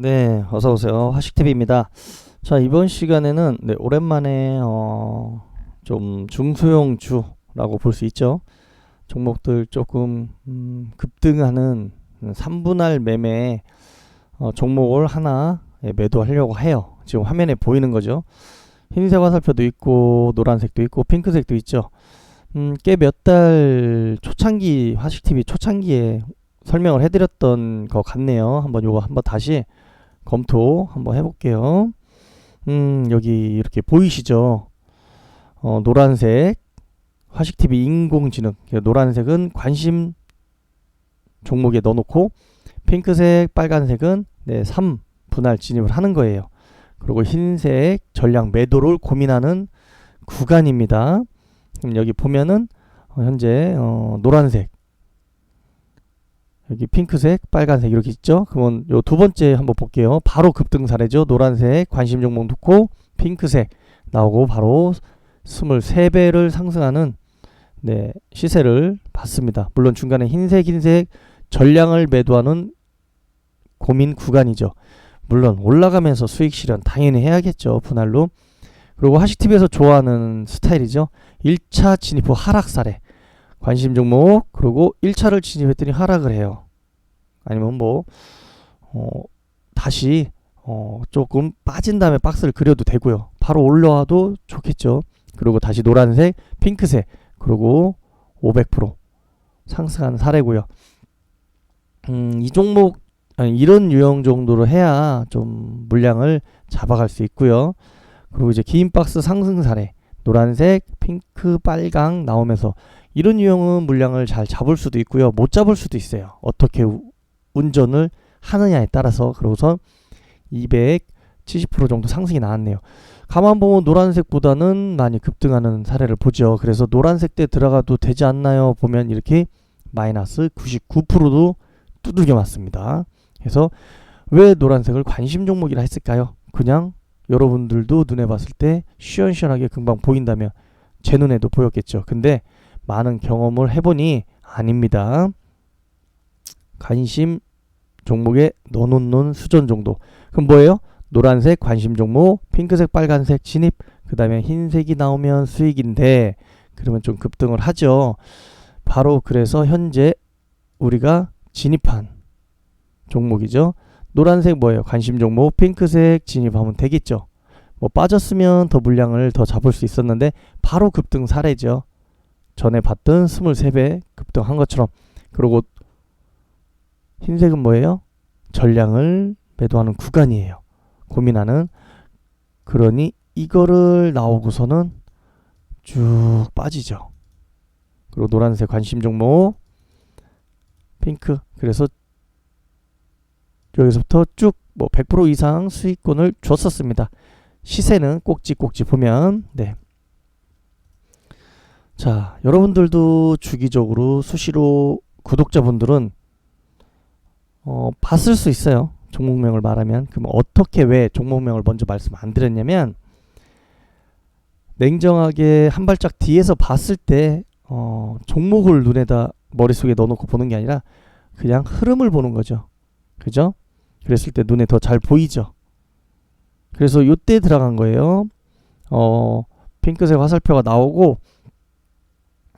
네, 어서 오세요. 화식TV입니다. 자, 이번 시간에는 네, 오랜만에 어, 좀 중소형 주라고 볼 수 있죠. 종목들 조금 음, 급등하는 3분할 매매 어, 종목을 하나 예, 매도하려고 해요. 지금 화면에 보이는 거죠. 흰색 화살표도 있고 노란색도 있고 핑크색도 있죠. 음, 꽤 몇 달 초창기 화식TV 초창기에 설명을 해드렸던 것 같네요. 한번 요거 한번 다시 검토 한번 해볼게요. 음, 여기 이렇게 보이시죠? 어, 노란색 화식TV 인공지능 노란색은 관심 종목에 넣어놓고 핑크색 빨간색은 네, 3 분할 진입을 하는 거예요. 그리고 흰색 전량 매도를 고민하는 구간입니다. 그럼 여기 보면은 어, 현재 어, 노란색 여기 핑크색, 빨간색 이렇게 있죠. 그러면 요 두 번째 한번 볼게요. 바로 급등 사례죠. 노란색 관심 종목 놓고 핑크색 나오고 바로 23배를 상승하는 네, 시세를 봤습니다. 물론 중간에 흰색, 흰색 전량을 매도하는 고민 구간이죠. 물론 올라가면서 수익 실현 당연히 해야겠죠. 분할로. 그리고 하식TV에서 좋아하는 스타일이죠. 1차 진입 후 하락 사례. 관심 종목 그리고 1차를 진입했더니 하락을 해요. 아니면 뭐 어, 다시 어, 조금 빠진 다음에 박스를 그려도 되고요. 바로 올라와도 좋겠죠. 그리고 다시 노란색, 핑크색 그리고 500% 상승한 사례고요. 음, 이 종목 아니, 이런 유형 정도로 해야 좀 물량을 잡아갈 수 있고요. 그리고 이제 긴 박스 상승 사례 노란색, 핑크, 빨강 나오면서 이런 유형은 물량을 잘 잡을 수도 있고요. 못 잡을 수도 있어요. 어떻게 우, 운전을 하느냐에 따라서 그러고서 270% 정도 상승이 나왔네요. 가만 보면 노란색보다는 많이 급등하는 사례를 보죠. 그래서 노란색 때 들어가도 되지 않나요? 보면 이렇게 마이너스 99%도 두들겨 맞습니다. 그래서 왜 노란색을 관심 종목이라 했을까요? 그냥 여러분들도 눈에 봤을 때 시원시원하게 금방 보인다면 제 눈에도 보였겠죠. 근데 많은 경험을 해보니 아닙니다. 관심 종목에 넣어놓는 수준 정도. 그럼 뭐예요? 노란색 관심 종목, 핑크색, 빨간색 진입, 그 다음에 흰색이 나오면 수익인데, 그러면 좀 급등을 하죠. 바로 그래서 현재 우리가 진입한 종목이죠. 노란색 뭐예요? 관심 종목, 핑크색 진입하면 되겠죠. 뭐 빠졌으면 더 물량을 더 잡을 수 있었는데 바로 급등 사례죠. 전에 봤던 23배 급등한 것처럼. 그리고 흰색은 뭐예요? 전량을 매도하는 구간이에요. 고민하는. 그러니 이거를 나오고서는 쭉 빠지죠. 그리고 노란색 관심 종목, 핑크. 그래서 여기서부터 쭉 뭐 100% 이상 수익권을 줬었습니다. 시세는 꼭지꼭지 보면 네. 자, 여러분들도 주기적으로 수시로 구독자분들은 어, 봤을 수 있어요. 종목명을 말하면 그럼 어떻게 왜 종목명을 먼저 말씀 안 드렸냐면 냉정하게 한 발짝 뒤에서 봤을 때 어, 종목을 눈에다 머릿속에 넣어놓고 보는 게 아니라 그냥 흐름을 보는 거죠. 그죠? 그랬을 때 눈에 더 잘 보이죠. 그래서 요때 들어간 거예요. 어, 핑크색 화살표가 나오고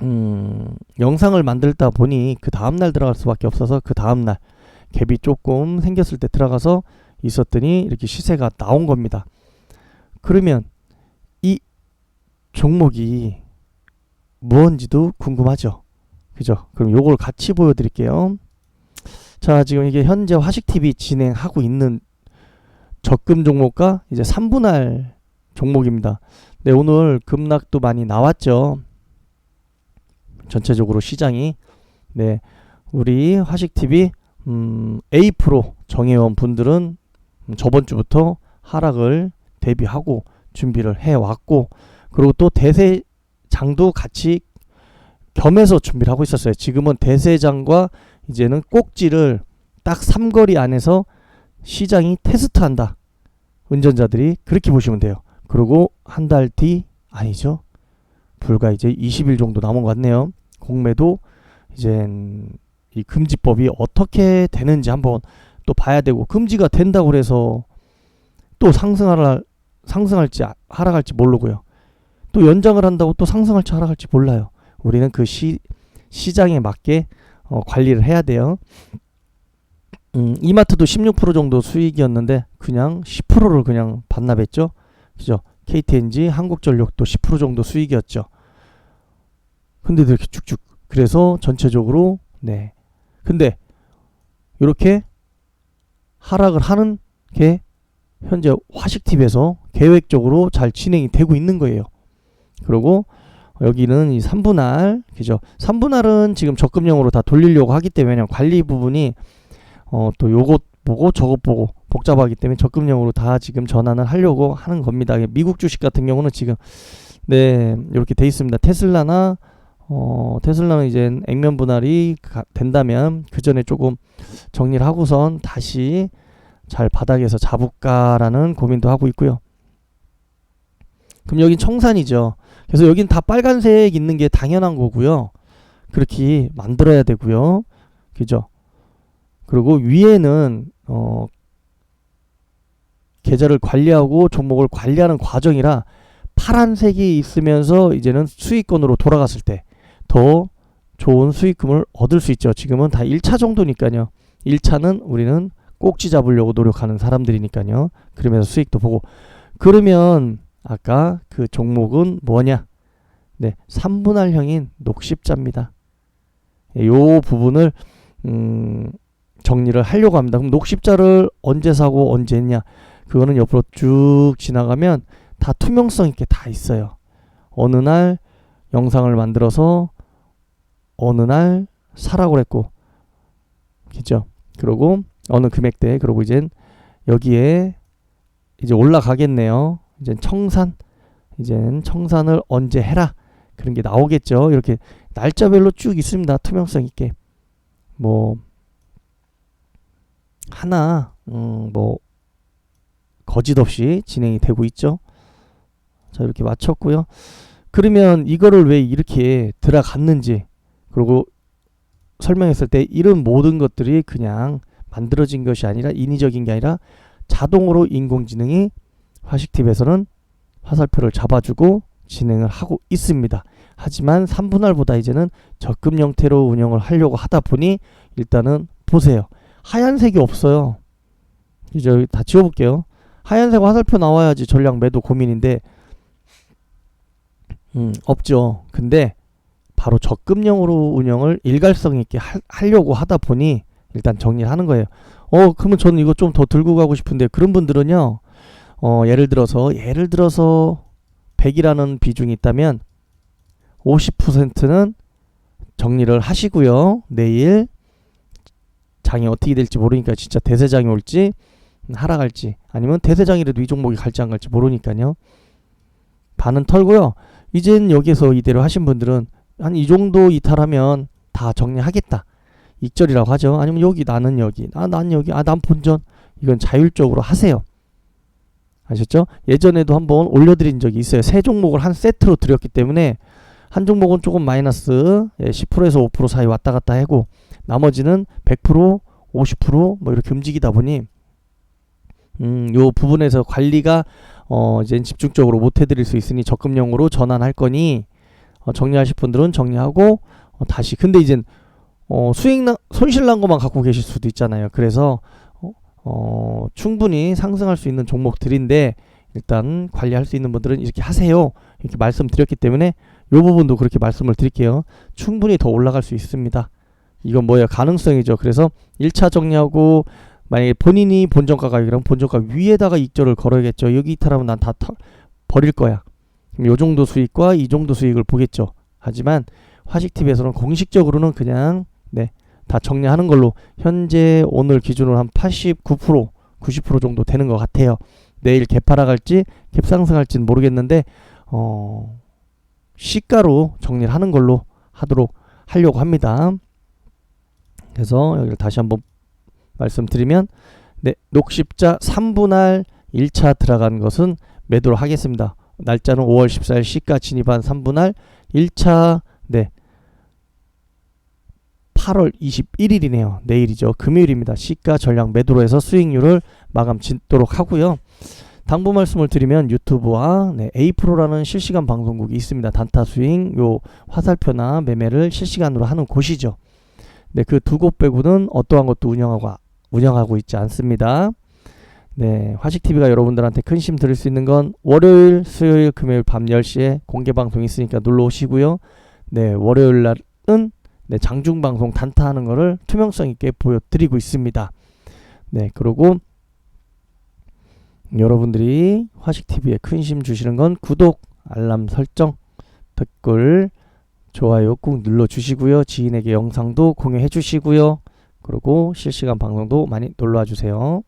음, 영상을 만들다 보니 그 다음날 들어갈 수밖에 없어서 그 다음날 갭이 조금 생겼을 때 들어가서 있었더니 이렇게 시세가 나온 겁니다. 그러면 이 종목이 무언지도 궁금하죠. 그죠? 그럼 요걸 같이 보여드릴게요. 자, 지금 이게 현재 화식TV 진행하고 있는 적금 종목과 이제 3분할 종목입니다. 네, 오늘 급락도 많이 나왔죠. 전체적으로 시장이 네, 우리 화식TV 음, A 프로 정회원 분들은 저번 주부터 하락을 대비하고 준비를 해 왔고 그리고 또 대세장도 같이 겸해서 준비를 하고 있었어요. 지금은 대세장과 이제는 꼭지를 딱 삼거리 안에서 시장이 테스트한다. 운전자들이 그렇게 보시면 돼요. 그리고 한 달 뒤 아니죠. 불과 이제 20일 정도 남은 것 같네요. 공매도 이제 이 금지법이 어떻게 되는지 한번 또 봐야 되고 금지가 된다고 그래서 또 상승할 상승할지 아- 하락할지 모르고요. 또 연장을 한다고 또 상승할지 하락할지 몰라요. 우리는 그 시, 시장에 맞게 어, 관리를 해야 돼요. 음, 이마트도 16% 정도 수익이었는데 그냥 10%를 그냥 반납했죠. 그죠? KTNG, 한국전력도 10% 정도 수익이었죠. 근데도 이렇게 쭉쭉. 그래서 전체적으로 네. 근데 이렇게 하락을 하는 게 현재 화식팁에서 계획적으로 잘 진행이 되고 있는 거예요. 그리고 여기는 이 3분할 그죠? 3분할은 지금 적금형으로 다 돌리려고 하기 때문에 관리 부분이 어 또 요것 보고 저것 보고 복잡하기 때문에 적금형으로 다 지금 전환을 하려고 하는 겁니다. 미국 주식 같은 경우는 지금 네 이렇게 돼 있습니다. 테슬라나 어 테슬라는 이제 액면 분할이 가- 된다면 그 전에 조금 정리를 하고선 다시 잘 바닥에서 잡을까라는 고민도 하고 있고요. 그럼 여긴 청산이죠. 그래서 여긴 다 빨간색 있는 게 당연한 거고요. 그렇게 만들어야 되고요. 그죠? 그리고 위에는 어 계좌를 관리하고 종목을 관리하는 과정이라 파란색이 있으면서 이제는 수익권으로 돌아갔을 때 더 좋은 수익금을 얻을 수 있죠. 지금은 다 1차 정도니까요. 1차는 우리는 꼭지 잡으려고 노력하는 사람들이니까요. 그러면서 수익도 보고 그러면 아까 그 종목은 뭐냐? 네, 3분할형인 녹십자입니다. 예, 요 부분을 음, 정리를 하려고 합니다. 그럼 녹십자를 언제 사고 언제 했냐? 그거는 옆으로 쭉 지나가면 다 투명성 있게 다 있어요. 어느 날 영상을 만들어서 어느 날 사라고 그랬고, 그죠? 그리고 어느 금액대 그리고 이젠 여기에 이제 올라가겠네요. 이제 청산 이젠 청산을 언제 해라 그런 게 나오겠죠. 이렇게 날짜별로 쭉 있습니다. 투명성 있게 뭐 하나 음, 뭐 거짓 없이 진행이 되고 있죠. 자 이렇게 마쳤고요. 그러면 이거를 왜 이렇게 들어갔는지 그리고 설명했을 때 이런 모든 것들이 그냥 만들어진 것이 아니라 인위적인 게 아니라 자동으로 인공지능이 화식팁에서는 화살표를 잡아주고 진행을 하고 있습니다. 하지만 3분할보다 이제는 적금 형태로 운영을 하려고 하다 보니 일단은 보세요. 하얀색이 없어요. 이제 다 지워볼게요. 하얀색 화살표 나와야지 전량 매도 고민인데 음, 없죠. 근데 바로 적금형으로 운영을 일관성 있게 하, 하려고 하다 보니 일단 정리를 하는 거예요. 어, 그러면 저는 이거 좀 더 들고 가고 싶은데 그런 분들은요. 어, 예를 들어서 예를 들어서 100이라는 비중이 있다면 50%는 정리를 하시고요. 내일 장이 어떻게 될지 모르니까 진짜 대세장이 올지 하락할지 아니면 대세장이라도 이 종목이 갈지 안 갈지 모르니까요. 반은 털고요. 이젠 여기서 이대로 하신 분들은 한 이 정도 이탈하면 다 정리하겠다. 익절이라고 하죠. 아니면 여기 나는 여기, 아 난 여기, 아 난 본전. 이건 자율적으로 하세요. 아셨죠? 예전에도 한번 올려드린 적이 있어요. 세 종목을 한 세트로 드렸기 때문에 한 종목은 조금 마이너스 예, 10%에서 5% 사이 왔다 갔다 하고 나머지는 100% 50%뭐 이렇게 움직이다 보니 음, 요 부분에서 관리가 어, 이제 집중적으로 못 해드릴 수 있으니 적금형으로 전환할 거니 어, 정리하실 분들은 정리하고 어, 다시 근데 이젠 어, 수익 나, 손실 난 것만 갖고 계실 수도 있잖아요. 그래서 어, 어, 충분히 상승할 수 있는 종목들인데 일단 관리할 수 있는 분들은 이렇게 하세요. 이렇게 말씀드렸기 때문에 이 부분도 그렇게 말씀을 드릴게요. 충분히 더 올라갈 수 있습니다. 이건 뭐예요? 가능성이죠. 그래서 1차 정리하고 만약에 본인이 본정가 가격이라면 본정가 위에다가 익절을 걸어야겠죠. 여기 이탈하면 난 다 버릴 거야. 요 정도 수익과 이 정도 수익을 보겠죠. 하지만 화식TV에서는 공식적으로는 그냥 네, 다 정리하는 걸로 현재 오늘 기준으로 한 89%, 90% 정도 되는 것 같아요. 내일 개파라 갈지 갭상승할지는 모르겠는데 어, 시가로 정리를 하는 걸로 하도록 하려고 합니다. 그래서 여기를 다시 한번 말씀드리면 네, 녹십자 3분할 1차 들어간 것은 매도를 하겠습니다. 날짜는 5월 14일 시가 진입한 3분할 1차 네 8월 21일이네요. 내일이죠. 금요일입니다. 시가 전량 매도로 해서 수익률을 마감 짓도록 하고요. 당부 말씀을 드리면 유튜브와 네, A프로라는 실시간 방송국이 있습니다. 단타 스윙, 요 화살표나 매매를 실시간으로 하는 곳이죠. 네, 그 두 곳 빼고는 어떠한 것도 운영하고 운영하고 있지 않습니다. 네, 화식 TV가 여러분들한테 큰힘 드릴 수 있는 건 월요일, 수요일, 금요일 밤 10시에 공개 방송이 있으니까 놀러 오시고요. 네, 월요일 날은 네, 장중 방송 단타하는 거를 투명성 있게 보여드리고 있습니다. 네, 그리고 여러분들이 화식 TV에 큰힘 주시는 건 구독, 알람 설정, 댓글, 좋아요 꾹 눌러 주시고요. 지인에게 영상도 공유해 주시고요. 그리고 실시간 방송도 많이 놀러 와 주세요.